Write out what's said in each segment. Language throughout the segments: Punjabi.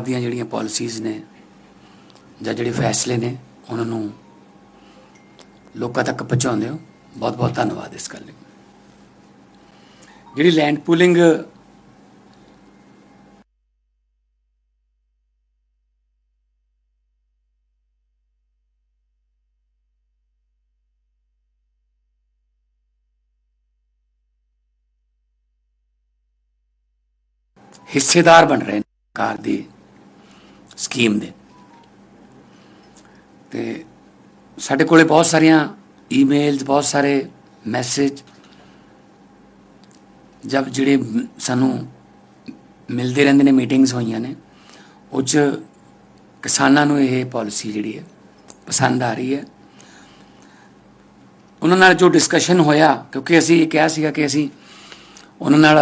ਦੀਆਂ ਜਿਹੜੀਆਂ ਪਾਲਿਸੀਜ਼ ਨੇ ਜਾਂ ਜਿਹੜੇ ਫੈਸਲੇ ਨੇ, ਉਹਨਾਂ ਨੂੰ ਲੋਕਾਂ ਤੱਕ ਪਹੁੰਚਾਉਂਦੇ ਹੋ। ਬਹੁਤ ਬਹੁਤ ਧੰਨਵਾਦ ਇਸ ਗੱਲ ਲਈ। ਜਿਹੜੀ ਲੈਂਡ ਪੂਲਿੰਗ ਹਿੱਸੇਦਾਰ ਬਣ ਰਹੇ ਨੇ ਸਰਕਾਰ ਦੀ ਸਕੀਮ ਦੇ। ਤੇ ਸਾਡੇ ਕੋਲੇ ਬਹੁਤ ਸਾਰੀਆਂ ਈਮੇਲਸ ਬਹੁਤ ਸਾਰੇ ਮੈਸੇਜ ਜਦ ਜਿਹੜੇ ਸਾਨੂੰ ਮਿਲਦੇ ਰਹਿੰਦੇ ਨੇ ਮੀਟਿੰਗਸ ਹੋਈਆਂ ਨੇ, ਉਹ 'ਚ ਕਿਸਾਨਾਂ ਨੂੰ ਇਹ ਪਾਲਿਸੀ ਜਿਹੜੀ ਹੈ, ਪਸੰਦ ਆ ਰਹੀ ਹੈ। ਉਹਨਾਂ ਨਾਲ ਜੋ ਡਿਸਕਸ਼ਨ ਹੋਇਆ, ਕਿਉਂਕਿ ਅਸੀਂ ਇਹ ਕਿਹਾ ਸੀਗਾ ਕਿ ਅਸੀਂ ਉਹਨਾਂ ਨਾਲ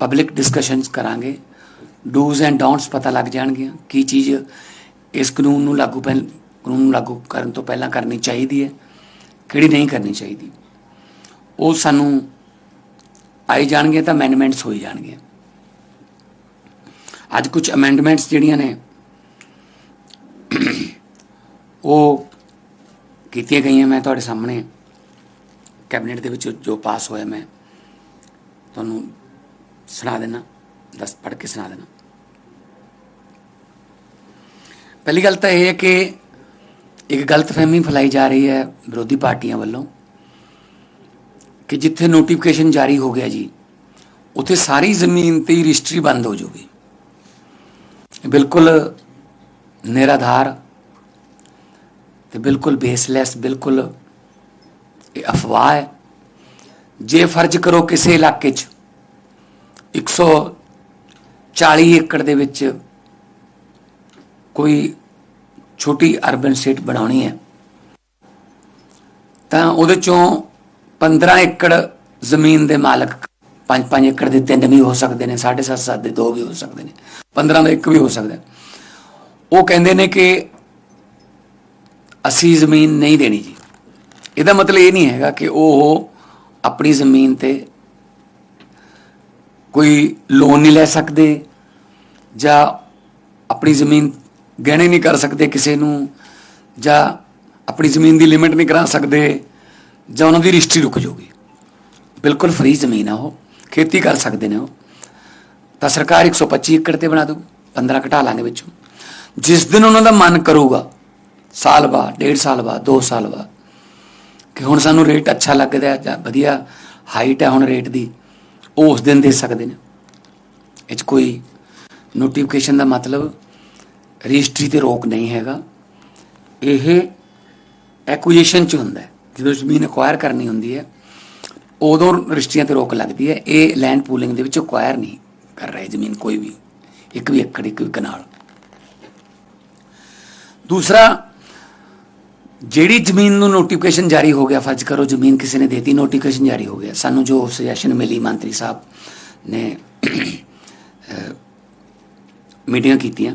ਪਬਲਿਕ ਡਿਸਕਸ਼ਨਸ ਕਰਾਂਗੇ। ਡੂਜ਼ ਐਂਡ ਡੋਂਟਸ ਪਤਾ ਲੱਗ ਜਾਣਗੀਆਂ ਕੀ ਚੀਜ਼ ਇਸ ਕਾਨੂੰਨ ਨੂੰ ਲਾਗੂ ਪਹਿਲ, ਕਾਨੂੰਨ ਨੂੰ ਲਾਗੂ ਕਰਨ ਤੋਂ ਪਹਿਲਾਂ ਕਰਨੀ ਚਾਹੀਦੀ ਹੈ, ਕਿਹੜੀ ਨਹੀਂ ਕਰਨੀ ਚਾਹੀਦੀ। ਉਹ ਸਾਨੂੰ ਆਈ ਜਾਣਗੀਆਂ ਤਾਂ ਅਮੈਂਡਮੈਂਟਸ ਹੋਈ ਜਾਣਗੀਆਂ। ਅੱਜ ਕੁਝ ਅਮੈਂਡਮੈਂਟਸ ਜਿਹੜੀਆਂ ਨੇ, ਉਹ ਕੀਤੀਆਂ ਗਈਆਂ ਮੈਂ ਤੁਹਾਡੇ ਸਾਹਮਣੇ। ਕੈਬਨਿਟ ਦੇ ਵਿੱਚ ਜੋ ਪਾਸ ਹੋਇਆ ਮੈਂ, ਤੁਹਾਨੂੰ ਸੁਣਾ ਦੇਣਾ, ਦੱਸ, ਪੜ੍ਹ ਕੇ ਸੁਣਾ ਦੇਣਾ। ਪਹਿਲੀ ਗੱਲ ਤਾਂ ਇਹ ਹੈ ਕਿ ਇੱਕ ਗਲਤਫਹਿਮੀ ਫੈਲਾਈ ਜਾ ਰਹੀ ਹੈ ਵਿਰੋਧੀ ਪਾਰਟੀਆਂ ਵੱਲੋਂ ਕਿ ਜਿੱਥੇ ਨੋਟੀਫਿਕੇਸ਼ਨ ਜਾਰੀ ਹੋ ਗਿਆ ਜੀ, ਉੱਥੇ ਸਾਰੀ ਜ਼ਮੀਨ ਤੇ ਰਜਿਸਟਰੀ ਬੰਦ ਹੋ ਜਾਊਗੀ। ਬਿਲਕੁਲ ਨਿਰਾਧਾਰ ਤੇ ਬਿਲਕੁਲ ਬੇਸਲੈਸ ਬਿਲਕੁਲ ਇਹ ਅਫਵਾਹ ਹੈ। ਜੇ ਫਰਜ਼ ਕਰੋ ਕਿਸੇ ਇਲਾਕੇ 'ਚ 140 ਏਕੜ ਦੇ ਵਿੱਚ ਕੋਈ ਛੋਟੀ ਅਰਬਨ ਸਟੇਟ ਬਣਾਉਣੀ ਹੈ, ਤਾਂ ਉਹਦੇ ਚੋਂ 15 ਏਕੜ ਜ਼ਮੀਨ ਦੇ ਮਾਲਕ 5-5 ਏਕੜ ਦੇ ਤਿੰਨ ਵੀ ਹੋ ਸਕਦੇ ਨੇ 7.5 ਦੇ ਦੋ ਵੀ ਹੋ ਸਕਦੇ ਨੇ 15 ਦਾ ਇੱਕ ਵੀ ਹੋ ਸਕਦਾ ਉਹ ਕਹਿੰਦੇ ਨੇ ਕਿ ਅਸੀਂ ਜ਼ਮੀਨ ਨਹੀਂ ਦੇਣੀ ਜੀ। ਇਹਦਾ ਮਤਲਬ ਇਹ ਨਹੀਂ ਹੈਗਾ ਕਿ ਉਹ ਆਪਣੀ ਜ਼ਮੀਨ ਤੇ ਕੋਈ ਲੋਨ ਨਹੀਂ ਲੈ ਸਕਦੇ ਜਾਂ ਆਪਣੀ ਜ਼ਮੀਨ ਗਹਿਣੇ ਨਹੀਂ ਕਰ ਸਕਦੇ, ਕਿਸੇ ਨੂੰ ਜਾਂ ਆਪਣੀ ਜ਼ਮੀਨ ਦੀ ਲਿਮਿਟ ਨਹੀਂ ਕਰਾ ਸਕਦੇ ਜਾਂ ਉਹਨਾਂ ਦੀ ਰਜਿਸਟਰੀ ਰੁਕ ਜਾਊਗੀ। ਬਿਲਕੁਲ ਫ੍ਰੀ ਜ਼ਮੀਨ ਆ ਉਹ, ਖੇਤੀ ਕਰ ਸਕਦੇ ਨੇ ਉਹ। ਤਾਂ ਸਰਕਾਰ 125 ਏਕੜ ਤੇ ਬਣਾ ਦੂ 15 ਘਟਾ ਲਾਂਗੇ ਵਿੱਚੋਂ। ਜਿਸ ਦਿਨ ਉਹਨਾਂ ਦਾ ਮਨ ਕਰੂਗਾ, ਸਾਲ ਬਾਅਦ, ਡੇਢ ਸਾਲ ਬਾਅਦ 2 ਸਾਲ ਬਾਅਦ, ਕਿ ਹੁਣ ਸਾਨੂੰ ਰੇਟ ਅੱਛਾ ਲੱਗਦਾ ਹੈ ਜਾਂ ਵਧੀਆ ਹਾਈਟ ਹੈ ਹੁਣ ਰੇਟ ਦੀ, ਉਹ ਉਸ ਦਿਨ ਦੇ ਸਕਦੇ ਨੇ। ਇਹ 'ਚ ਕੋਈ ਨੋਟੀਫਿਕੇਸ਼ਨ ਦਾ ਮਤਲਬ ਰਜਿਸਟਰੀ ਤੇ ਰੋਕ ਨਹੀਂ ਹੈਗਾ। ਇਹ ਐਕੁਜੀਸ਼ਨ ਚ ਹੁੰਦਾ ਹੈ। ਜਦੋਂ ਜ਼ਮੀਨ ਐਕਵਾਇਰ ਕਰਨੀ ਹੁੰਦੀ ਹੈ, ਉਦੋਂ ਰਜਿਸਟਰੀਆਂ ਤੇ ਰੋਕ ਲੱਗਦੀ ਹੈ। ਇਹ ਲੈਂਡ ਪੂਲਿੰਗ ਦੇ ਵਿੱਚ ਐਕਵਾਇਰ ਨਹੀਂ ਕਰ ਰਹੇ ਜ਼ਮੀਨ ਕੋਈ ਵੀ। ਇੱਕ ਵੀ ਏਕੜ, ਇੱਕ ਵੀ ਕਨਾਲ। ਦੂਸਰਾ, ਜਿਹੜੀ ਜ਼ਮੀਨ ਨੂੰ ਨੋਟੀਫਿਕੇਸ਼ਨ ਜਾਰੀ ਹੋ ਗਿਆ, ਫਰਜ਼ ਕਰੋ ਜ਼ਮੀਨ ਕਿਸੇ ਨੇ ਦੇਤੀ ਨੋਟੀਫਿਕੇਸ਼ਨ ਜਾਰੀ ਹੋ ਗਿਆ। ਸਾਨੂੰ ਜੋ ਸੁਜੈਸ਼ਨ ਮਿਲੀ, ਮੰਤਰੀ ਸਾਹਿਬ ਨੇ ਮੀਟਿੰਗਾਂ ਕੀਤੀਆਂ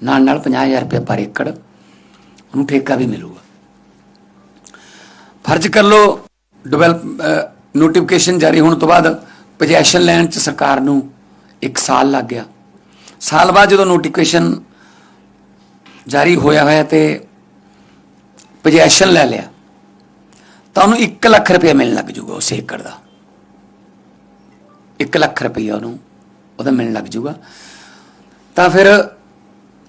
ਨਾਲ ਨਾਲ 50000 ਰੁਪਏ ਪਰ ਏਕੜ ਉਹਨੂੰ ਠੇਕਾ ਵੀ ਮਿਲੂਗਾ ਫਰਜ਼ ਕਰ ਲਓ ਡਿਵੈਲਪ ਨੋਟੀਫਿਕੇਸ਼ਨ ਜਾਰੀ ਹੋਣ ਤੋਂ ਬਾਅਦ ਪੋਜੈਸ਼ਨ ਲੈਣ ਚ ਸਰਕਾਰ ਨੂੰ 1 ਸਾਲ ਲੱਗ ਗਿਆ ਸਾਲ ਬਾਅਦ ਜਦੋਂ ਨੋਟੀਫਿਕੇਸ਼ਨ ਜਾਰੀ ਹੋਇਆ ਹੋਇਆ ਤੇ ਪੋਜੈਸ਼ਨ ਲੈ ਲਿਆ ਤਾਂ ਉਹਨੂੰ 1 ਲੱਖ ਰੁਪਏ ਮਿਲਣ ਲੱਗ ਜੂਗਾ ਉਸ ਏਕੜ ਦਾ 1 ਲੱਖ ਰੁਪਏ ਉਹਨੂੰ ਉਹਦਾ ਮਿਲਣ ਲੱਗ ਜੂਗਾ ਤਾਂ ਫਿਰ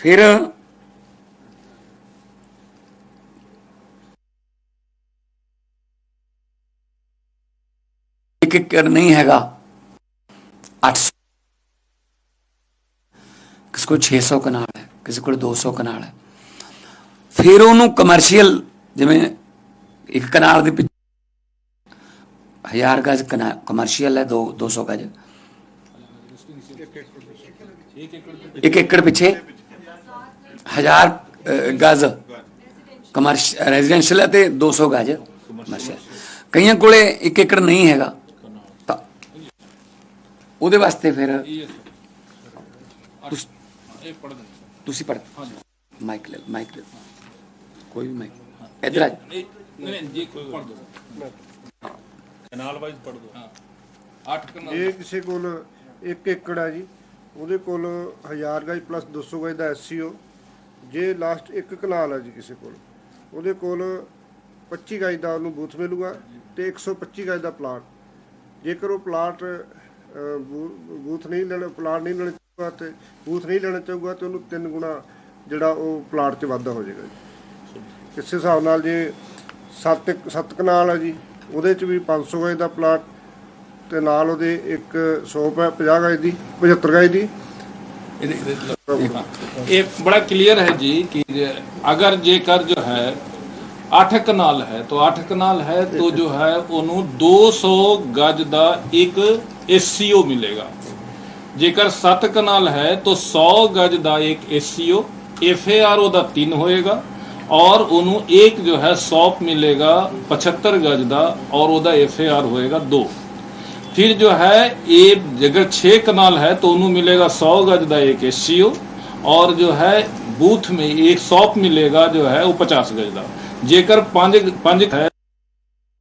ਫਿਰ ਇੱਕ ਏਕੜ ਨਹੀਂ ਹੈਗਾ। 800 ਕਿਸੇ ਕੋਲ 600 ਕਨਾਲ ਹੈ, ਕਿਸੇ ਕੋਲ 200 ਕਨਾਲ ਹੈ। ਫਿਰ ਉਹਨੂੰ ਕਮਰਸ਼ੀਅਲ ਜਿਵੇਂ ਇੱਕ ਕਨਾਲ ਦੇ ਪਿੱਛੇ ਹਜ਼ਾਰ ਗਜ ਕਮਰਸ਼ੀਅਲ ਹੈ 2 200 ਗਜ। ਇੱਕ ਏਕੜ ਪਿੱਛੇ। ਹਜ਼ਾਰ ਗਜ। ਕਮਰਸ਼ੀਅਲ ਰੈਜ਼ੀਡੈਂਸ਼ੀਅਲ ਹੈ ਤੇ 200 ਗਜ ਕਮਰਸ਼ੀਅਲ। ਕਈਆਂ ਕੋਲੇ ਇੱਕ ਏਕੜ ਨਹੀਂ ਹੈਗਾ। ਤਾਂ ਉਹਦੇ ਵਾਸਤੇ ਫਿਰ ਤੁਸ- ਇਹ ਪੜ ਦੇ ਤੁਸੀਂ ਪੜ ਮਾਈਕ ਲੈ ਮਾਈਕ ਲੈ ਕੋਈ ਵੀ ਮਾਈਕ। ਇਧਰ ਆ ਨਹੀਂ ਨਹੀਂ ਜੀ ਕੋਈ ਪੜ ਦੋ ਕਨਾਲ ਵਾਈਜ਼ ਪੜ ਦੋ ਹਾਂ 8 ਕਨਾਲ। ਇਹ ਕਿਸੇ ਕੋਲ 1 ਏਕੜ ਹੈ ਜੀ। ਉਹਦੇ ਕੋਲ 1000 ਗਜ ਪਲੱਸ 200 ਗਜ ਦਾ ਐਸਸੀਓ ਜੇ ਲਾਸਟ ਇੱਕ ਕਨਾਲ ਹੈ ਜੀ ਕਿਸੇ ਕੋਲ, ਉਹਦੇ ਕੋਲ 25 ਗਜ ਦਾ ਉਹਨੂੰ ਬੂਥ ਮਿਲੂਗਾ ਤੇ 125 ਗਜ ਦਾ ਪਲਾਟ। ਜੇਕਰ ਉਹ ਪਲਾਟ ਬੂ- ਬੂਥ ਨਹੀਂ ਲੈਣਾ, ਪਲਾਟ ਨਹੀਂ ਲੈਣਾ ਚਾਹੂਗਾ ਤੇ ਬੂਥ ਨਹੀਂ ਲੈਣਾ ਚਾਹੂਗਾ ਤੇ ਉਹਨੂੰ ਤਿੰਨ ਗੁਣਾ ਜਿਹੜਾ ਉਹ ਪਲਾਟ 'ਚ ਵਾਧਾ ਹੋ ਜਾਏਗਾ ਜੀ। ਇਸ ਹਿਸਾਬ ਨਾਲ ਜੇ 7 7 ਕਨਾਲ ਹੈ ਜੀ, ਉਹਦੇ 'ਚ ਵੀ 500 ਗਜ ਦਾ ਪਲਾਟ ਤੇ ਨਾਲ ਉਹਦੇ ਇੱਕ 150 ਗਜ ਦੀ 75 ਗਜ ਦੀ ये बड़ा क्लियर है जी कि जे- अगर जेकर जो है 8 ਕਨਾਲ ਹੈ तो 8 ਕਨਾਲ ਹੈ तो जो है ਉਹਨੂੰ 200 ਗਜ ਦਾ ਇੱਕ ਐਸਸੀਓ ਮਿਲੇਗਾ ਜੇਕਰ 7 ਕਨਾਲ ਹੈ तो 100 ਗਜ ਦਾ ਇੱਕ ਐਸਸੀਓ ਐਫਏਆਰ ਉਹਦਾ 3 ਹੋਏਗਾ ਔਰ ਉਹਨੂੰ ਇੱਕ ਜੋ ਹੈ ਸੌਪ ਮਿਲੇਗਾ 75 ਗਜ ਦਾ ਔਰ ਉਹਦਾ ਐਫਏਆਰ ਹੋਏਗਾ 2 फिर जो है ये अगर छह कनाल है तो उन्हें मिलेगा सौ गज का एक एससीओ और जो है बूथ में एक सौप मिलेगा जो है वो पचास गज का जेकर पांच पांच है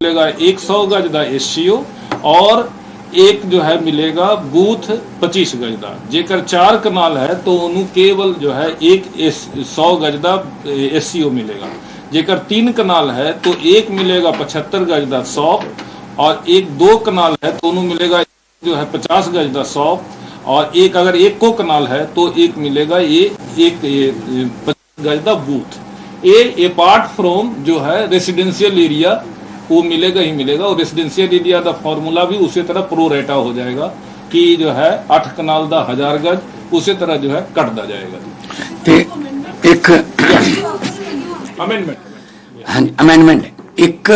मिलेगा एक सौ गज का एससीओ और एक जो है मिलेगा बूथ 25 गज का जेकर चार कनाल है तो उन्हें केवल जो है एक सौ गज का एससीओ मिलेगा जेकर तीन कनाल है तो एक मिलेगा पचहत्तर गज का सौप और एक दो कनाल है तो उन्हें मिलेगा जो है पचास गज का सौप और एक अगर एक को कनाल है तो एक मिलेगा ये एक ये, ये पचास गज का बूथ ये अपार्ट फ्रॉम जो है रेसिडेंशियल एरिया वो मिलेगा ही मिलेगा और रेसिडेंशियल एरिया का फॉर्मूला भी उसी तरह प्रो रेटा हो जाएगा कि जो है अठ कनाल का हजार गज उसी तरह जो है कटता जाएगा ਤੇ ਇੱਕ अमेंडमेंट ਹਾਂਜੀ ਅਮੈਂਡਮੈਂਟ ਇੱਕ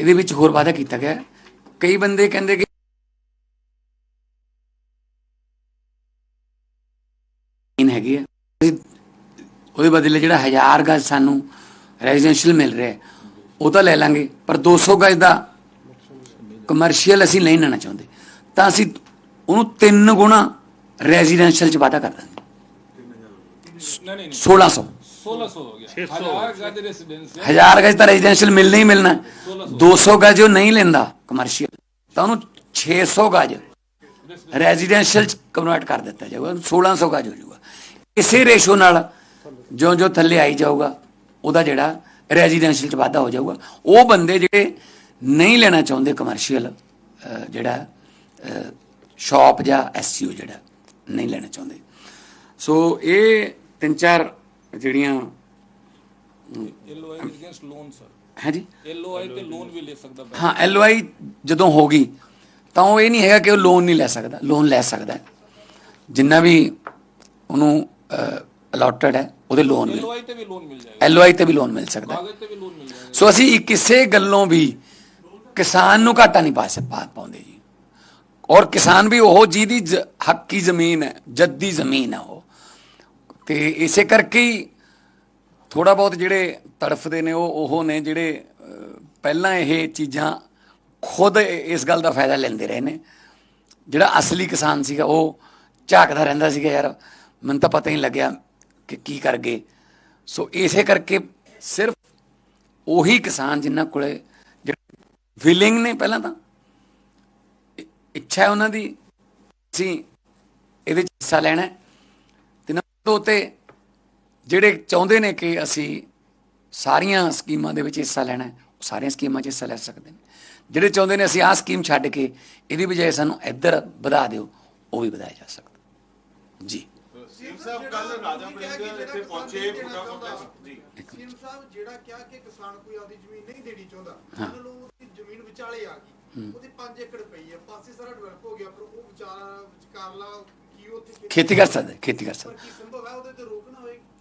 ਇਹਦੇ ਵਿੱਚ ਹੋਰ ਵਾਅਦਾ ਕੀਤਾ ਗਿਆ। ਕਈ ਬੰਦੇ ਕਹਿੰਦੇ ਕਿ ਇਨ ਹੈਗੀ ਹੈ ਉਹਦੇ ਬਦਲੇ ਜਿਹੜਾ ਹਜ਼ਾਰ ਗਜ ਸਾਨੂੰ ਰੈਜ਼ੀਡੈਂਸ਼ੀਅਲ ਮਿਲ ਰਿਹਾ ਉਹ ਤਾਂ ਲੈ ਲਾਂਗੇ। ਪਰ 200 ਗਜ ਦਾ ਕਮਰਸ਼ੀਅਲ ਅਸੀਂ ਨਹੀਂ ਲੈਣਾ ਚਾਹੁੰਦੇ। ਤਾਂ ਅਸੀਂ ਉਹਨੂੰ ਤਿੰਨ ਗੁਣਾ ਰੈਜ਼ੀਡੈਂਸ਼ੀਅਲ ਚ ਵਾਅਦਾ ਕਰ ਦਾਂਗੇ। 1600 1600 सोलह सौ हो गया हजार गज रेसिडेंशियल ਹਜ਼ਾਰ ਗਜ ਤਾਂ ਰੈਜ਼ੀਡੈਂਸ਼ੀਅਲ ਮਿਲਣਾ ਹੀ ਮਿਲਣਾ ਹੈ। 200 ਗਜ ਉਹ ਨਹੀਂ ਲੈਂਦਾ ਕਮਰਸ਼ੀਅਲ ਤਾਂ ਉਹਨੂੰ 600 ਗਜ ਰੈਜ਼ੀਡੈਂਸ਼ੀਅਲ ਚ ਕਨਵਰਟ ਕਰ ਦਿੱਤਾ ਜਾਊਗਾ ਉਹਨੂੰ 1600 ਗਜ ਹੋ ਜਾਊਗਾ ਇਸੇ ਰੇਸ਼ੋ ਨਾਲ ਜਿਉਂ-ਜਿਉਂ ਥੱਲੇ ਆਈ ਜਾਊਗਾ ਉਹਦਾ ਜਿਹੜਾ ਰੈਜ਼ੀਡੈਂਸ਼ੀਅਲ ਚ ਵਾਧਾ ਹੋ ਜਾਊਗਾ ਉਹ ਬੰਦੇ ਜਿਹੜੇ ਨਹੀਂ ਲੈਣਾ ਚਾਹੁੰਦੇ ਕਮਰਸ਼ੀਅਲ ਜਿਹੜਾ ਸ਼ਾਪ ਜਾਂ ਐਸਸੀਓ ਜਿਹੜਾ ਨਹੀਂ ਲੈਣਾ ਚਾਹੁੰਦੇ ਸੋ ਇਹ ਤਿੰਨ ਚਾਰ ਜਿਹੜੀਆਂ ਐਲਓਆਈ ਅਗੇਂਸਟ ਲੋਨ ਸਰ ਹਾਂਜੀ? ਐਲਓਆਈ ਤੇ ਲੋਨ ਵੀ ਲੈ ਸਕਦਾ ਹਾਂ ਐਲਓਆਈ ਜਦੋਂ ਹੋਗੀ ਤਾਂ ਉਹ ਇਹ ਨਹੀਂ ਹੈਗਾ ਕਿ ਉਹ ਲੋਨ ਨਹੀਂ ਲੈ ਸਕਦਾ ਲੋਨ ਲੈ ਸਕਦਾ ਜਿੰਨਾ ਵੀ ਉਹਨੂੰ ਅਲੋਟਡ ਹੈ ਉਹਦੇ ਲੋਨ ਮਿਲ ਐਲਓਆਈ ਤੇ ਵੀ ਲੋਨ ਮਿਲ ਜਾਏਗਾ। ਐਲਓਆਈ ਤੇ ਵੀ ਲੋਨ ਮਿਲ ਸਕਦਾ ਸੋ ਅਸੀਂ ਕਿਸੇ ਗੱਲੋਂ ਵੀ ਕਿਸਾਨ ਨੂੰ ਘਾਟਾ ਨਹੀਂ ਪਾ ਸਕਦਾ ਪਾਉਂਦੇ ਜੀ। ਔਰ ਕਿਸਾਨ ਵੀ ਉਹ ਜਿਹਦੀ ਹੱਕੀ ਜ਼ਮੀਨ ਹੈ ਜੱਦੀ ਜ਼ਮੀਨ ਹੈ ਉਹ। ਤੇ ਇਸੇ ਕਰਕੇ ਹੀ ਥੋੜਾ ਬਹੁਤ ਜਿਹੜੇ ਤੜਫਦੇ ਨੇ ਉਹ ਉਹ ਨੇ ਜਿਹੜੇ ਪਹਿਲਾਂ ਇਹ ਚੀਜ਼ਾਂ ਖੁਦ ਇਸ ਗੱਲ ਦਾ ਫਾਇਦਾ ਲੈਂਦੇ ਰਹੇ ਨੇ ਜਿਹੜਾ ਅਸਲੀ ਕਿਸਾਨ ਸੀਗਾ, ਉਹ ਝਾਕਦਾ ਰਹਿੰਦਾ ਸੀਗਾ, ਯਾਰ, ਮੈਨੂੰ ਤਾਂ ਪਤਾ ਹੀ ਨਹੀਂ ਲੱਗਿਆ ਕਿ ਕੀ ਕਰ ਗਏ ਸੋ ਇਸੇ ਕਰਕੇ ਸਿਰਫ ਉਹੀ ਕਿਸਾਨ ਜਿਨ੍ਹਾਂ ਕੋਲੇ ਜਿਹੜੇ ਵਿਲਿੰਗ ਨੇ ਪਹਿਲਾਂ ਤਾਂ ਇੱਛਾ ਹੈ ਉਹਨਾਂ ਦੀ, ਅਸੀਂ ਇਹਦੇ ਚ ਹਿੱਸਾ ਲੈਣਾ ਹੈ। ਤੇ ਨੰਬਰ ਦੋ ਤੇ ਜਿਹੜੇ ਚਾਹੁੰਦੇ ਨੇ ਕਿ ਅਸੀਂ ਸਾਰੀਆਂ ਸਕੀਮਾਂ ਦੇ ਵਿੱਚ ਹਿੱਸਾ ਲੈਣਾ ਹੈ, ਉਹ ਸਾਰੀਆਂ ਸਕੀਮਾਂ 'ਚ ਹਿੱਸਾ ਲੈ ਸਕਦੇ ਨੇ। ਜਿਹੜੇ ਚਾਹੁੰਦੇ ਨੇ ਅਸੀਂ ਆਹ ਸਕੀਮ ਛੱਡ ਕੇ ਇਹਦੀ ਬਜਾਏ ਸਾਨੂੰ ਇੱਧਰ ਵਧਾ ਦਿਓ ਉਹ ਵੀ ਵਧਾਇਆ ਜਾ ਸਕਦਾ। ਜੀ। ਸੀਐਮ ਸਾਹਿਬ ਕੱਲ ਰਾਜਾ ਵੜਿੰਗ ਇੱਥੇ ਪਹੁੰਚੇ ਕੰਪਲੈਕਸ ਜੀ। ਸੀਐਮ ਸਾਹਿਬ ਜਿਹੜਾ ਕਿਹਾ ਕਿ ਕਿਸਾਨ ਕੋਈ ਆਪਦੀ ਜ਼ਮੀਨ ਨਹੀਂ ਦੇਣੀ ਚਾਹੁੰਦਾ ਨੂੰ ਉਹਦੀ ਜ਼ਮੀਨ ਵਿਚਾਲੇ ਆ ਗਈ ਉਹਦੀ 5 ਏਕੜ ਪਈ ਹੈ ਪਾਸੇ ਸਾਰਾ ਡਿਵੈਲਪ ਹੋ ਗਿਆ ਪਰ ਉਹ ਵਿਚਾਰਾ ਵਿਚਕਾਰਲਾ ਕੀ ਉੱਥੇ ਖੇਤੀ- ਕਰ ਸਕਦਾ ਖੇਤੀ ਕਰ ਸਕਦਾ ਕੀ ਸੰਭਵ ਹੈ ਉਹਦੇ ਤੇ ਰੋਕ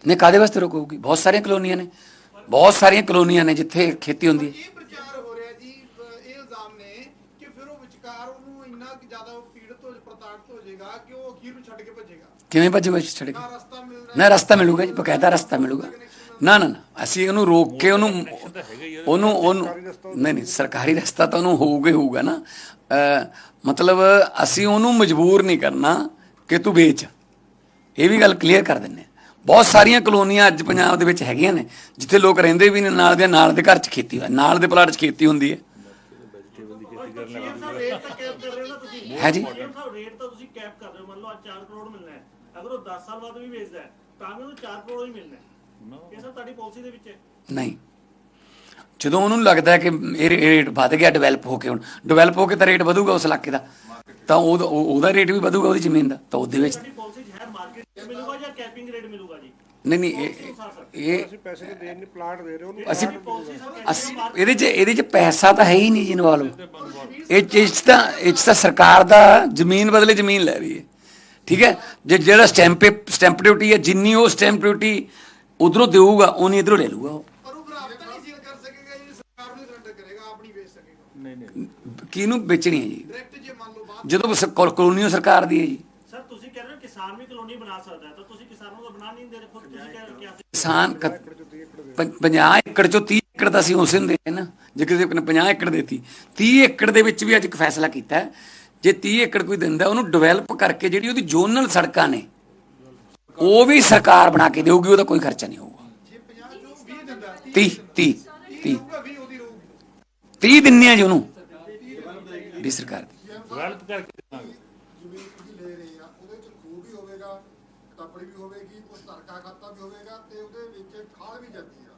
ਨਾ ਕਾਦੇ ਵਾਸਤੇ ਰੋਕੂਗੀ ਬਹੁਤ ਸਾਰੀਆਂ ਕਲੋਨੀਆਂ ਨੇ। ਬਹੁਤ ਸਾਰੀਆਂ ਕਲੋਨੀਆਂ ਨੇ ਜਿੱਥੇ ਖੇਤੀ ਹੁੰਦੀ ਹੈ। ਇਹ ਪ੍ਰਚਾਰ ਹੋ ਰਿਹਾ ਜੀ ਅਹ ਇਹ ਇਲਜ਼ਾਮ ਨੇ ਕਿ ਫਿਰ ਉਹ ਵਿਚਕਾਰ ਉਹਨੂੰ ਇੰਨਾ ਕਿ ਜ਼ਿਆਦਾ ਪੀੜਤ ਹੋ ਪ੍ਰਤਾੜਿਤ ਹੋ ਜਾਏਗਾ ਕਿ ਉਹ ਅਖੀਰ ਨੂੰ ਛੱਡ ਕੇ ਭੱਜੇਗਾ। ਕਿਵੇਂ ਭੱਜੂਗਾ? ਛੱਡ ਕੇ। ਨਾ ਰਸਤਾ ਮਿਲਣਾ ਨਾ ਰਸਤਾ ਮਿਲੂਗਾ ਜੀ ਬਕਾਇਦਾ ਰਸਤਾ ਮਿਲੂਗਾ। ਨਾ ਨਾ ਨਾ ਅਸੀਂ ਉਹਨੂੰ ਰੋਕ ਕੇ ਉਹਨੂੰ ਉਹਨੂੰ ਉਹਨੂੰ ਨਹੀਂ ਨਹੀਂ ਸਰਕਾਰੀ ਰਸਤਾ ਤਾਂ ਉਹਨੂੰ ਹੋਊਗਾ ਹੀ ਹੋਊਗਾ ਨਾ। ਮਤਲਬ ਅਸੀਂ ਉਹਨੂੰ ਮਜਬੂਰ ਨਹੀਂ ਕਰਨਾ ਕਿ ਤੂੰ ਵੇਚ। ਇਹ ਵੀ ਗੱਲ ਕਲੀਅਰ ਕਰ ਦਿੰਨੇ। ਬਹੁਤ ਸਾਰੀਆਂ ਕਲੋਨੀਆਂ ਅੱਜ ਪੰਜਾਬ ਦੇ ਵਿੱਚ ਹੈਗੀਆਂ ਨੇ, ਜਿੱਥੇ ਲੋਕ ਰਹਿੰਦੇ ਵੀ ਨੇ, ਨਾਲ ਦੇ ਨਾਲ ਦੇ ਘਰ 'ਚ ਖੇਤੀ ਹੋਇਆ ਨਾਲ ਦੇ ਪਲਾਟ 'ਚ ਖੇਤੀ ਹੁੰਦੀ ਹੈ। ਹੈ ਜੀ। ਰੇਟ ਤਾਂ ਤੁਸੀਂ ਕੈਪ ਕਰ ਰਹੇ ਹੋ ਮੰਨ ਲਓ ਅੱਜ 4 ਕਰੋੜ ਮਿਲਣਾ ਹੈ ਅਗਰ ਉਹ 10 ਸਾਲ ਬਾਅਦ ਵੀ ਵੇਚਦਾ ਹੈ ਤਾਂ ਵੀ ਉਹਨੂੰ 4 ਕਰੋੜ ਹੀ ਮਿਲਣਾ ਹੈ ਇਹ ਸਭ ਤੁਹਾਡੀ ਪਾਲਿਸੀ ਦੇ ਵਿੱਚ ਹੈ ਨਹੀਂ ਜਦੋਂ ਉਹਨੂੰ ਲੱਗਦਾ ਕਿ ਇਹ ਰੇਟ ਵੱਧ ਗਿਆ ਡਿਵੈਲਪ ਹੋ ਕੇ ਹੁਣ ਡਿਵੈਲਪ ਹੋ ਕੇ ਤਾਂ ਰੇਟ ਵਧੂਗਾ ਉਸ ਇਲਾਕੇ ਦਾ। ਤਾਂ ਉਹਦਾ ਉਹਦਾ ਰੇਟ ਵੀ ਵਧੂਗਾ ਉਹਦੀ ਜ਼ਮੀਨ ਦਾ। ਤਾਂ ਉਹਦੇ ਵਿੱਚ ਮਿਲੂਗਾ ਜਾਂ ਕੈਪਿੰਗ ਰੇਟ ਮਿਲੂਗਾ ਜੀ? ਨਹੀਂ ਨਹੀਂ ਇਹ ਇਹ ਅਸੀਂ ਪੈਸੇ ਤੇ ਦੇਣ ਨਹੀਂ ਪਲਾਟ ਦੇ ਰਹੇ ਉਹਨੂੰ ਅਸੀਂ ਅਸੀਂ ਇਹਦੇ 'ਚ ਇਹਦੇ 'ਚ ਪੈਸਾ ਤਾਂ ਹੈ ਹੀ ਨਹੀਂ ਜੀ ਇਨਵੋਲਵ ਇਹ 'ਚ- ਇਹ 'ਚ ਤਾਂ ਇਹ 'ਚ ਤਾਂ ਸਰਕਾਰ ਦਾ ਜ਼ਮੀਨ ਬਦਲੇ ਜ਼ਮੀਨ ਲੈ ਰਹੀ ਹੈ। ਠੀਕ ਹੈ? ਜੇ ਜਿਹੜਾ ਸਟੈਂਪ ਸਟੈਂਪ ਡਿਊਟੀ ਹੈ ਜਿੰਨੀ ਉਹ ਸਟੈਂਪ ਡਿਊਟੀ ਉਧਰੋਂ ਦੇਊਗਾ ਉਨੀ ਇਧਰੋਂ ਲੈ ਲਊਗਾ ਉਹ। ਪਰ ਉਹ ਬਰਾਬਰ ਨਹੀਂ ਸੀਲ ਕਰ ਸਕੇਗਾ ਜੀ ਸਰਕਾਰ ਨੂੰ ਸਰੈਂਡਰ ਕਰੇਗਾ ਆਪਣੀ ਵੇਚ ਸਕੇਗਾ। ਕਿਹਨੂੰ ਵੇਚਣੀ ਹੈ ਜੀ? ਡਾਇਰੈਕਟ ਜੇ ਮੰਨ ਲਓ ਬਾਅਦ ਜਦੋਂ ਸ- ਕੋ- ਕਲੋਨੀ ਉਹ ਸਰਕਾਰ ਦੀ ਹੈ ਜੀ ਸਰ ਤੁਸੀਂ ਕਹਿ ਰਹੇ ਹੋ ਕਿਸਾਨ ਵੀ ਕਲੋਨੀ ਬਣਾ ਸਕਦਾ ਹੈ ਤਾਂ ਤੁਸੀਂ ਕਿਸਾਨਾਂ ਨੂੰ ਬਣਾ ਨਹੀਂ ਦੇ ਰਹੇ ਖੁਦ ਤੁਸੀਂ ਕਹਿ ਰਹੇ ਹੋ ਕਿ ਅਸੀਂ ਕਿਸਾਨ 50 ਏਕੜ ਚੋਂ 30 ਏਕੜ ਤਾਂ ਅਸੀਂ ਉਸੇ ਨੂੰ ਦੇ ਨਾ ਜੇ ਕਿਸੇ ਨੇ 50 ਏਕੜ ਦੇਤੀ 30 ਏਕੜ ਦੇ ਵਿੱਚ ਵੀ ਅੱਜ ਇੱਕ ਫੈਸਲਾ ਕੀਤਾ ਹੈ, ਜੇ 30 ਏਕੜ ਕੋਈ ਦਿੰਦਾ ਉਹਨੂੰ ਡਿਵੈਲਪ ਕਰਕੇ ਜਿਹੜੀ ਉਹਦੀ ਜ਼ੋਨਲ ਸੜਕਾਂ ਨੇ ਉਹ ਵੀ ਸਰਕਾਰ ਬਣਾ ਕੇ ਦੇਊਗੀ ਉਹਦਾ ਕੋਈ ਖਰਚਾ ਨਹੀਂ ਹੋਊਗਾ। ਜੇ 50 ਚੋਂ 20 ਦਿੰਦਾ 30 30 30 ਹੋਊਗਾ 20 ਉਹਦੀ ਰਹੂਗੀ 30 ਦਿੰਨੇ ਆ ਜੀ ਉਹਨੂੰ ਦੀ ਸਰਕਾਰ ਦੀ। ਡਿਵੈਲਪ ਕਰਕੇ ਦੇਵਾਂਗੇ ਜ਼ਮੀਨ ਤੁਸੀਂ ਲੈ ਰਹੇ ਆ ਉਹਦੇ ਚ ਖੂਹ ਵੀ ਹੋਵੇਗਾ ਟੱਪੜੀ ਵੀ ਹੋਵੇਗੀ ਉਸ ਧਰਕਾ ਖਾਤਾ ਵੀ ਹੋਵੇਗਾ ਤੇ ਉਹਦੇ ਵਿੱਚ ਖਾਲ ਵੀ ਜਾਂਦੀ ਆ।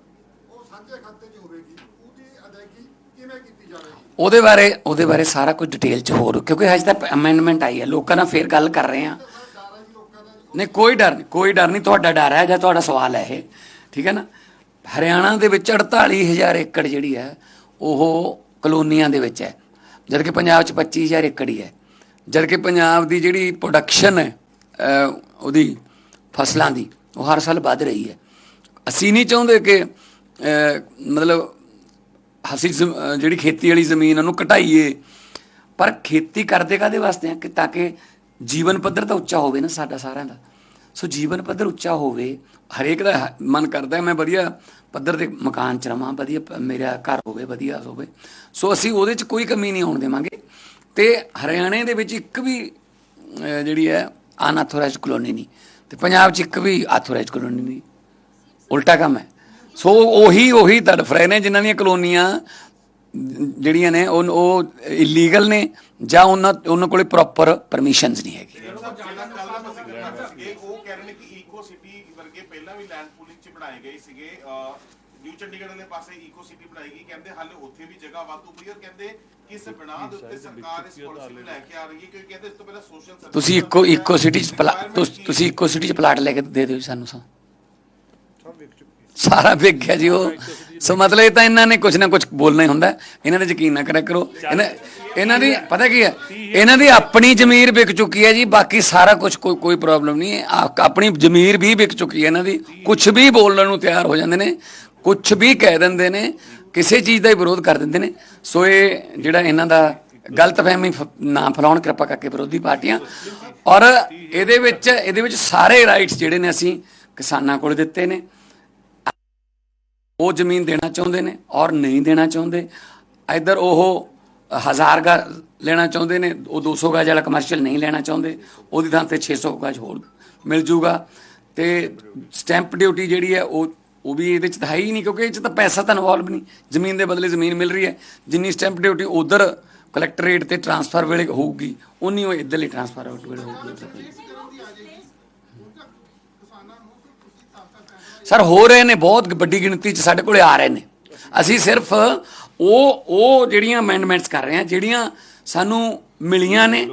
ਉਹ ਸਾਂਝੇ ਖਾਤੇ 'ਚ ਹੋਵੇਗੀ ਉਹਦੀ ਅਦਾਇਗੀ ਕਿਵੇਂ ਕੀਤੀ ਜਾਵੇਗੀ? ਉਹਦੇ ਬਾਰੇ ਉਹਦੇ ਬਾਰੇ ਸਾਰਾ ਕੁਝ ਡਿਟੇਲ ਚ ਹੋਰ ਕਿਉਂਕਿ ਹਜੇ ਤੱਕ ਅਮੈਂਡਮੈਂਟ ਆਈ ਹੈ ਲੋਕਾਂ ਨਾਲ ਫੇਰ ਗੱਲ ਕਰ ਰਹੇ ਆ। ਨਹੀਂ ਕੋਈ ਡਰ ਨਹੀਂ ਕੋਈ ਡਰ ਨਹੀਂ ਤੁਹਾਡਾ ਡਰ ਹੈ ਜਾਂ ਤੁਹਾਡਾ ਸਵਾਲ ਹੈ ਇਹ ਠੀਕ ਹੈ ਨਾ? ਹਰਿਆਣਾ ਦੇ ਵਿੱਚ 48000 ਏਕੜ ਜਿਹੜੀ ਹੈ ਉਹ ਕਲੋਨੀਆਂ ਦੇ ਵਿੱਚ ਹੈ। ਜਦ ਕਿ ਪੰਜਾਬ 'ਚ 25000 ਏਕੜ ਹੀ ਹੈ। ਜਦ ਕਿ ਪੰਜਾਬ ਦੀ ਜਿਹੜੀ ਪ੍ਰੋਡਕਸ਼ਨ ਹੈ ਉਹਦੀ ਫਸਲਾਂ ਦੀ, ਉਹ ਹਰ ਸਾਲ ਵੱਧ ਰਹੀ ਹੈ। ਅਸੀਂ ਨਹੀਂ ਚਾਹੁੰਦੇ ਕਿ ਮਤਲਬ ਅਸੀਂ ਜਿਹੜੀ ਖੇਤੀ ਵਾਲੀ ਜ਼ਮੀਨ ਉਹਨੂੰ ਘਟਾਈਏ ਪਰ ਖੇਤੀ ਕਰਦੇ ਕਾਦੇ ਵਾਸਤੇ ਆ? ਕਿ ਤਾਂ ਕਿ ਜੀਵਨ ਪੱਧਰ ਤਾਂ ਉੱਚਾ ਹੋਵੇ ਨਾ ਸਾਡਾ ਸਾਰਿਆਂ ਦਾ। ਸੋ ਜੀਵਨ ਪੱਧਰ ਉੱਚਾ ਹੋਵੇ, ਹਰੇਕ ਦਾ ਮਨ ਕਰਦਾ ਮੈਂ ਵਧੀਆ ਪੱਧਰ ਦੇ ਮਕਾਨ ਚ ਰਵਾਂ, ਵਧੀਆ ਮੇਰਾ ਘਰ ਹੋਵੇ, ਵਧੀਆ ਹੋਵੇ। ਸੋ ਅਸੀਂ ਉਹਦੇ ਚ ਕੋਈ ਕਮੀ ਨਹੀਂ ਆਉਣ ਦੇਵਾਂਗੇ। ਤੇ ਹਰਿਆਣੇ ਦੇ ਵਿੱਚ ਇੱਕ ਵੀ ਜਿਹੜੀ ਹੈ ਅਨਆਥੋਰਾਈਜ਼ਡ ਕਲੋਨੀ ਨਹੀਂ। ਤੇ ਪੰਜਾਬ ਚ ਇੱਕ ਵੀ ਆਥੋਰਾਈਜ਼ਡ ਕਲੋਨੀ ਨਹੀਂ। ਉਲਟਾ ਕੰਮ ਹੈ। ਸੋ ਉਹੀ ਉਹੀ ਤੜਫ ਰਹੇ ਨੇ ਜਿਨ੍ਹਾਂ ਦੀਆਂ ਕਲੋਨੀਆਂ ਜਿਹੜੀਆਂ ਨੇ, ਉਹ ਉਹ ਇਲੀਗਲ ਨੇ ਜਾਂ ਉਹਨਾਂ ਉਹਨਾਂ ਕੋਲੇ ਪ੍ਰੋਪਰ ਪਰਮਿਸ਼ਨਸ ਨਹੀਂ ਹੈਗੀ। ਜਿਹੜਾ ਉਹ ਕਹਿ ਰਹੇ ਨੇ ਕਿ ਈਕੋ ਸਿਟੀ ਵਰਗੇ ਪਹਿਲਾਂ ਵੀ ਲੈਂਡ ਪੂਲਿੰਗ ਚ ਬਣਾਏ ਗਏ ਸੀਗੇ ਨਿਊ ਚੰਡੀਗੜ੍ਹ ਵਾਲੇ ਪਾਸੇ ਈਕੋ ਸਿਟੀ ਬਣਾਈ ਗਈ। ਕਹਿੰਦੇ ਹਾਲੇ ਉੱਥੇ ਵੀ ਜਗ੍ਹਾ ਵਾਧੂ ਪਈ ਔਰ ਕਹਿੰਦੇ ਕਿਸ ਬਣਾ ਦੇ ਉੱਤੇ ਸਰਕਾਰ ਇਸ ਪਾਲਿਸੀ ਨੂੰ ਲੈ ਕੇ ਆ ਰਹੀ ਹੈ। ਕਿਉਂਕਿ ਕਹਿੰਦੇ ਇਸ ਤੋਂ ਪਹਿਲਾਂ ਸੋਸ਼ਲ ਤੁਸੀਂ ਇੱਕੋ ਇੱਕੋ ਸਿਟੀ ਚ ਪਲਾ- ਤੁਸ- ਇੱਕੋ ਸਿਟੀ ਚ ਪਲਾਟ ਲੈ ਕੇ ਦੇ ਦਿਓ ਸਾਨੂੰ ਸਾ। ਸਭ ਵਿਕ ਚੁੱਕੀ ਸਾਰਾ ਵਿਕ ਗਿਆ ਜੀ ਉਹ। ਸੋ ਮਤਲਬ ਇਹ ਤਾਂ ਇਹਨਾਂ ਨੇ ਕੁਝ ਨਾ ਕੁਝ ਬੋਲਣਾ ਹੀ ਹੁੰਦਾ। ਇਹਨਾਂ ਤੇ ਯਕੀਨ ਨਾ ਕਰਿਆ ਕਰੋ। ਇਹਨਾਂ ਇਹਨਾਂ ਦੀ ਪਤਾ ਕੀ ਹੈ? ਇਹਨਾਂ ਦੀ ਆਪਣੀ ਜ਼ਮੀਰ ਵਿਕ ਚੁੱਕੀ ਹੈ ਜੀ। ਬਾਕੀ ਸਾਰਾ ਕੁਝ ਕੋਈ ਕੋਈ ਪ੍ਰੋਬਲਮ ਨਹੀਂ ਹੈ। ਆਪਣੀ ਜ਼ਮੀਰ ਵੀ ਵਿਕ ਚੁੱਕੀ ਹੈ ਇਹਨਾਂ ਦੀ। ਕੁਝ ਵੀ ਬੋਲਣ ਨੂੰ ਤਿਆਰ ਹੋ ਜਾਂਦੇ ਨੇ। ਕੁਝ ਵੀ ਕਹਿ ਦਿੰਦੇ ਨੇ, ਕਿਸੇ ਚੀਜ਼ ਦਾ ਹੀ ਵਿਰੋਧ ਕਰ ਦਿੰਦੇ ਨੇ। ਸੋ ਇਹ ਜਿਹੜਾ ਇਹਨਾਂ ਦਾ ਗਲਤਫਹਿਮੀ ਫ- ਨਾ ਫੈਲਾਉਣ, ਕਿਰਪਾ ਕਰਕੇ ਵਿਰੋਧੀ ਪਾਰਟੀਆਂ। ਔਰ ਇਹਦੇ ਵਿੱਚ ਇਹਦੇ ਵਿੱਚ ਸਾਰੇ ਰਾਈਟਸ ਜਿਹੜੇ ਨੇ ਅਸੀਂ ਕਿਸਾਨਾਂ ਕੋਲ ਦਿੱਤੇ ਨੇ। ਉਹ ਜ਼ਮੀਨ ਦੇਣਾ ਚਾਹੁੰਦੇ ਨੇ ਔਰ ਨਹੀਂ ਦੇਣਾ ਚਾਹੁੰਦੇ। ਇਧਰ ਉਹ ਹਜ਼ਾਰ ਗਾ ਲੈਣਾ ਚਾਹੁੰਦੇ ਨੇ, ਉਹ 200 ਗਾਜ਼ ਵਾਲਾ ਕਮਰਸ਼ੀਅਲ ਨਹੀਂ ਲੈਣਾ ਚਾਹੁੰਦੇ। ਉਹਦੀ ਥਾਂ ਤੇ 600 ਗਾਜ ਹੋਰ ਮਿਲ ਜੂਗਾ। ਤੇ ਸਟੈਂਪ ਡਿਊਟੀ ਜਿਹੜੀ ਹੈ, ਉਹ ਉਹ ਵੀ ਇਹਦੇ ਚ ਤਾਂ ਹੈ ਹੀ ਨਹੀਂ ਕਿਉਂਕਿ ਇਹ ਚ ਤਾਂ ਪੈਸਾ ਤਾਂ ਇਨਵੋਲਵ ਨਹੀਂ। ਜ਼ਮੀਨ ਦੇ ਬਦਲੇ ਜ਼ਮੀਨ ਮਿਲ ਰਹੀ ਹੈ। ਜਿੰਨੀ ਸਟੈਂਪ ਡਿਊਟੀ ਉਧਰ ਕਲੈਕਟਰੇਟ ਤੇ ਟਰਾਂਸਫਰ ਵੇਲੇ ਹੋਊਗੀ ਉਨੀ ਉਹ ਇੱਧਰਲੀ ਟਰਾਂਸਫਰ ਵੇਲੇ ਹੋਊਗੀ। ਸਰ ਹੋ ਰਹੇ ਨੇ ਬਹੁਤ ਵੱਡੀ ਗਿਣਤੀ ਚ ਸਾਡੇ ਕੋਲੇ ਆ ਰਹੇ ਨੇ। ਅਸੀਂ ਸਿਰਫ ਉਹ ਉਹ ਜਿਹੜੀਆਂ ਅਮੈਂਡਮੈਂਟਸ ਕਰ ਰਹੇ ਹਾਂ ਜਿਹੜੀਆਂ ਸਾਨੂੰ ਮਿਲੀਆਂ ਨੇ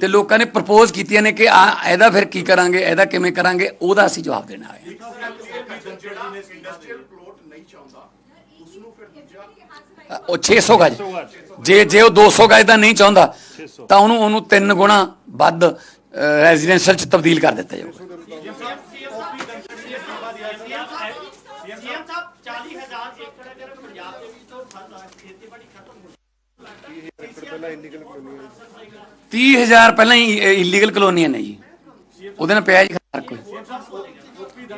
ਤੇ ਲੋਕਾਂ ਨੇ ਪ੍ਰਪੋਜ਼ ਕੀਤੀਆਂ ਨੇ ਕਿ ਆ, ਇਹਦਾ ਫਿਰ ਕੀ ਕਰਾਂਗੇ, ਇਹਦਾ ਕਿਵੇਂ ਕਰਾਂਗੇ, ਉਹਦਾ ਅਸੀਂ ਜਵਾਬ ਦੇਣਾ ਹੈ। ਇੰਡਸਟਰੀਅਲ ਪਲੋਟ ਉਹ 600 ਗਜ। ਜੇ ਜੇ ਉਹ 200 ਗਜ ਦਾ ਨਹੀਂ ਚਾਹੁੰਦਾ, ਤਾਂ ਉਹਨੂੰ ਉਹਨੂੰ ਤਿੰਨ ਗੁਣਾ ਵੱਧ ਰੈਜ਼ੀਡੈਂਸ਼ੀਅਲ ਚ ਤਬਦੀਲ ਕਰ ਦਿੱਤਾ ਜਾਊਗਾ ਸੀਐਮ ਸਾਹਿਬ 40000 ਏਕੜ ਅਗਰ ਪੰਜਾਬ ਦੇ ਵਿੱਚ ਤੋਂ ਫਸਲ ਖੇਤੀਬਾੜੀ ਖਤਮ ਹੋ ਏਕੜ ਪਹਿਲਾਂ ਇਲੀਗਲ ਕਲੋਨੀ ਹੈ 30000 ਪਹਿਲਾਂ ਹੀ ਇਲੀਗਲ ਕਲੋਨੀਆਂ ਨੇ ਜੀ। ਉਹਦੇ ਨਾਲ ਪਿਆ ਜੀ ਫ਼ਰਕ ਕੋਈ।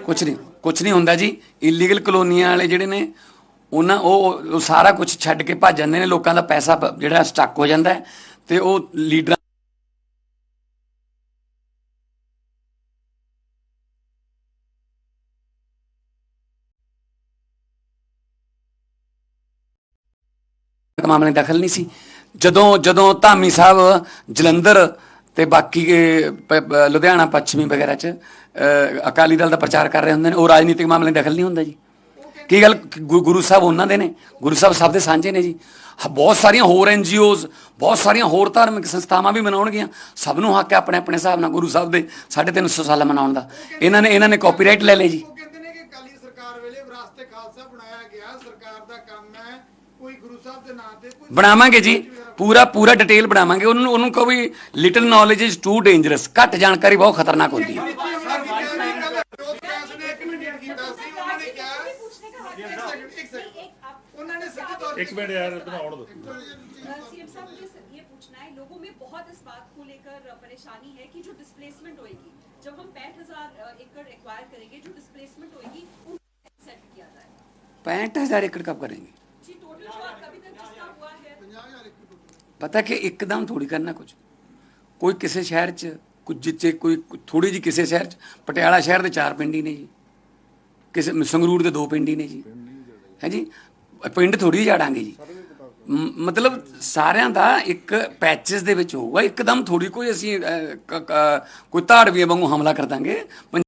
ਕੁਝ ਨਹੀਂ ਕੁਝ ਨਹੀਂ ਹੁੰਦਾ ਜੀ। ਇਲੀਗਲ ਕਲੋਨੀਆਂ ਵਾਲੇ ਜਿਹੜੇ ਨੇ, ਉਹਨਾਂ ਉਹ ਸਾਰਾ ਕੁਝ ਛੱਡ ਕੇ ਭੱਜ ਜਾਂਦੇ ਨੇ। ਲੋਕਾਂ ਦਾ ਪੈਸਾ ਜਿਹੜਾ ਸਟਕ ਹੋ ਜਾਂਦਾ ਤੇ ਉਹ ਲੀਡਰਾਂ ਮਾਮਲੇ ਦਖਲ ਨਹੀਂ ਸੀ। ਜਦੋਂ ਜਦੋਂ ਧਾਮੀ ਸਾਹਿਬ ਜਲੰਧਰ ਤੇ ਬਾਕੀ ਲੁਧਿਆਣਾ ਪੱਛਮੀ ਵਗੈਰਾ ਚ ਅਕਾਲੀ ਦਲ ਦਾ ਪ੍ਰਚਾਰ ਕਰ ਰਹੇ ਹੁੰਦੇ ਨੇ ਉਹ ਰਾਜਨੀਤਿਕ ਮਾਮਲੇ ਦਖਲ ਨਹੀਂ ਹੁੰਦਾ ਜੀ। ਕੀ ਗੱਲ ਗੁਰੂ ਸਾਹਿਬ ਉਹਨਾਂ ਦੇ ਨੇ? ਗੁਰੂ ਸਾਹਿਬ ਸਭ ਦੇ ਸਾਂਝੇ ਨੇ ਜੀ। ਬਹੁਤ ਸਾਰੀਆਂ ਹੋਰ ਐਨਜੀਓਜ਼ ਬਹੁਤ ਸਾਰੀਆਂ ਹੋਰ ਧਾਰਮਿਕ ਸੰਸਥਾਵਾਂ ਵੀ ਮਨਾਉਣਗੀਆਂ। ਸਭ ਨੂੰ ਹੱਕ ਹੈ ਆਪਣੇ ਆਪਣੇ ਹਿਸਾਬ ਨਾਲ ਗੁਰੂ ਸਾਹਿਬ ਦੇ 350 ਸਾਲ ਮਨਾਉਣ ਦਾ। ਇਹਨਾਂ ਨੇ ਇਹਨਾਂ ਨੇ ਕਾਪੀਰਾਈਟ ਲੈ ਲਏ ਜੀ। ਬਣਾਵਾਂਗੇ ਜੀ। ਪੂਰਾ ਪੂਰਾ ਡਿਟੇਲ ਬਣਾਵਾਂਗੇ ਉਹਨੂੰ ਉਹਨੂੰ ਕਹੋ ਵੀ little knowledge is too dangerous ਘੱਟ ਜਾਣਕਾਰੀ ਬਹੁਤ ਖਤਰਨਾਕ ਹੁੰਦੀ ਹੈ ਉਹਨਾਂ ਨੇ ਸਿੱਧੇ ਤੌਰ ਤੇ ਇੱਕ ਮਿੰਟ ਯਾਰ ਬਣਾਉਣ ਦੋ सीएम साहब मुझे ये पूछना है लोगों में बहुत इस बात को लेकर परेशानी है कि जो डिस्प्लेसमेंट होएगी जब हम पैंठ हजार एकड़ एक्वायर करेंगे जो डिस्प्लेसमेंट होएगी उनको सेट किया जाए पैंठ हजार एकड़ कब करेंगे जी टोटल जो अभी तक जितना हुआ है ਪਤਾ ਕਿ ਇੱਕਦਮ ਥੋੜੀ ਕਰਨਾ ਕੁਝ ਕੋਈ ਕਿਸੇ ਸ਼ਹਿਰ 'ਚ ਕੁਝ ਜਿੱਥੇ ਕੋਈ ਥੋੜੀ ਜੀ ਕਿਸੇ ਸ਼ਹਿਰ 'ਚ, ਪਟਿਆਲਾ ਸ਼ਹਿਰ ਦੇ ਚਾਰ ਪਿੰਡ ਹੀ ਨੇ ਜੀ। ਕਿਸੇ ਸੰਗਰੂਰ ਦੇ ਦੋ ਪਿੰਡ ਹੀ ਨੇ ਜੀ। ਹੈ ਜੀ? ਪਿੰਡ ਥੋੜੀ ਜਾੜਾਂਗੇ ਜੀ। ਮਤਲਬ ਸਾਰਿਆਂ ਦਾ ਇੱਕ ਪੈਚਸ ਦੇ ਵਿੱਚ ਹੋਊਗਾ। ਇੱਕਦਮ ਥੋੜੀ ਕੋਈ ਅਸੀਂ ਕੋਈ ਧਾੜਵੀਆਂ ਵਾਂਗੂ ਹਮਲਾ ਕਰ ਦਾਂਗੇ।